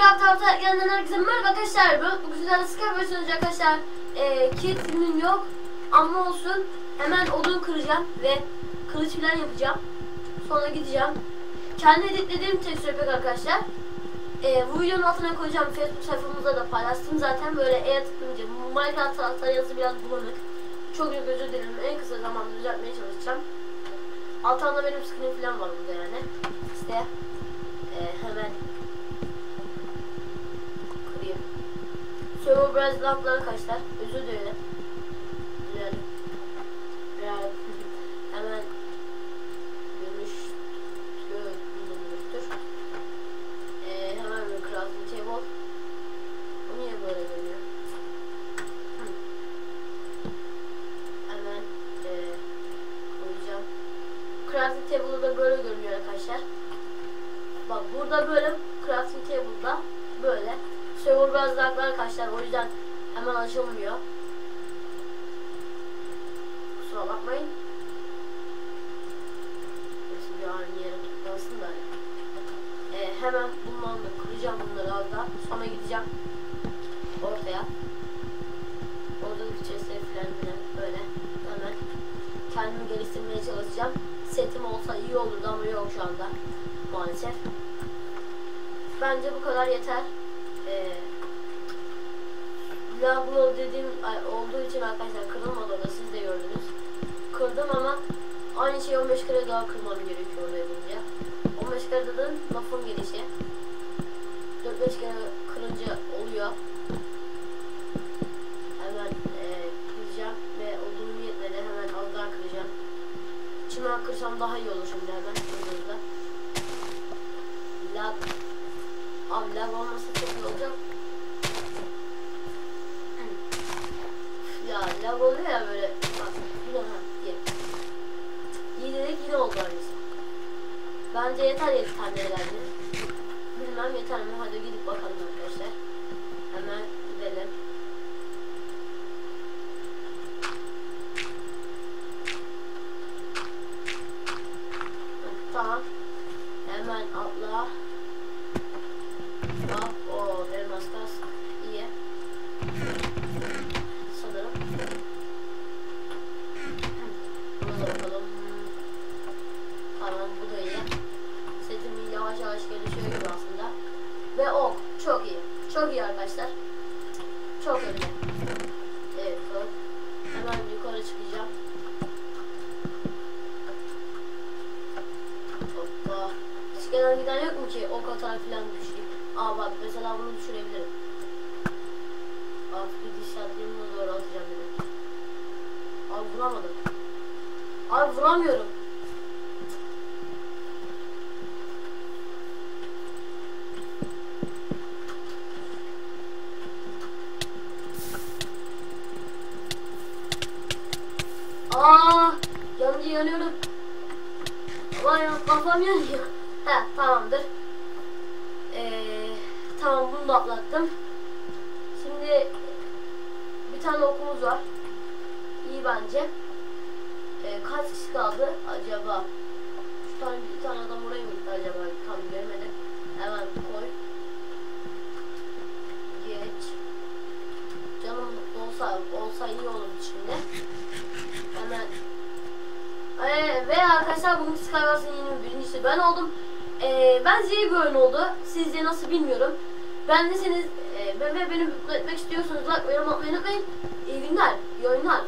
Minecraft hafta yanından herkese merhaba arkadaşlar. Bu güzel versiyonu arkadaşlar. Ee, kitim yok ama olsun. Hemen odun kıracağım ve kılıç falan yapacağım. Sonra gideceğim. Kendi editlediğim tekstür pek arkadaşlar. Ee, bu videonun altına koyacağım. Facebook sayfamızda da paylaştım zaten. Böyle eğer tıklayınca Minecraft hafta yazısı biraz bulanık. Çok çok özür dilerim. En kısa zamanda düzeltmeye çalışacağım. Altında benim screen falan var burada yani. İşte e, hemen Server biraz laglar arkadaşlar. Özür dilerim. Dilerim. Dilerim. hemen dönüştür. Dönüştür. E, hemen bir crafting table. Bu niye böyle? Hı. Hemen e, koyacağım. Crafting table'da da böyle görünüyor arkadaşlar. Bak burada böyle crafting table'da böyle. Server biraz laglı arkadaşlar o yüzden hemen açılmıyor. Kusura bakmayın. Neyse bir an yere toplansın da. Ee, hemen bundan da kıracağım bunları az daha. Sonra gideceğim ortaya. Orada bir chestleri falan filan böyle hemen kendimi geliştirmeye çalışacağım. Setim olsa iyi olurdu ama yok şu anda maalesef. Bence bu kadar yeter. Laglo dediğim olduğu için arkadaşlar kırılmadı orada siz de gördünüz. Kırdım ama aynı şeyi 15 kere daha kırmam gerekiyor orada yapınca. 15 kere dedim lafın gelişi. 4-5 kere kırınca oluyor. Hemen e, kıracağım ve odunum yetmedi hemen az daha kıracağım. Çimen kırsam daha iyi olur şimdi hemen Abi lag olmasa çok iyi olacak. ya lag oluyor ya böyle. Bak yine ha iyi. İyi dedik yine oldu aynısı. Bence yeter 7 tane geldi. Bilmem yeter mi? Hadi gidip bakalım arkadaşlar. Hemen gidelim. Tamam. Hemen atla. Bak o elmas kas iyi. Sanırım. Buna da bakalım. Bu da iyi. Setim yavaş yavaş gelişiyor aslında. Ve ok çok iyi. Çok iyi arkadaşlar. Çok önemli. Evet. Hemen yukarı çıkacağım. Hoppa. Eskiden giden yok mu ki ok atar falan düşeyim. Aa bak mesela bunu düşürebilirim. Diş atlayayım bunu doğru atacağım dedim. Abi vuramadım. Abi vuramıyorum. Aa, yanıcı yanıyorum. Ya kafam yanıyor. He tamamdır. Ee, tamam bunu da atlattım. Şimdi bir tane okumuz var. İyi bence. Ee, kaç kişi kaldı acaba? Şu tane bir tane adam oraya mı gitti acaba? Tam görmedim. Hemen koy. Geç. Canım olsa olsa iyi olurdu şimdi. Hemen ee, ve arkadaşlar bugün Skywars'ın yeni bir birincisi ben oldum. Ee, ben iyi oldu. Sizce nasıl bilmiyorum. Ben de seniz e, beni mutlu etmek istiyorsanız like yorum atmayı unutmayın. İyi günler, iyi oyunlar.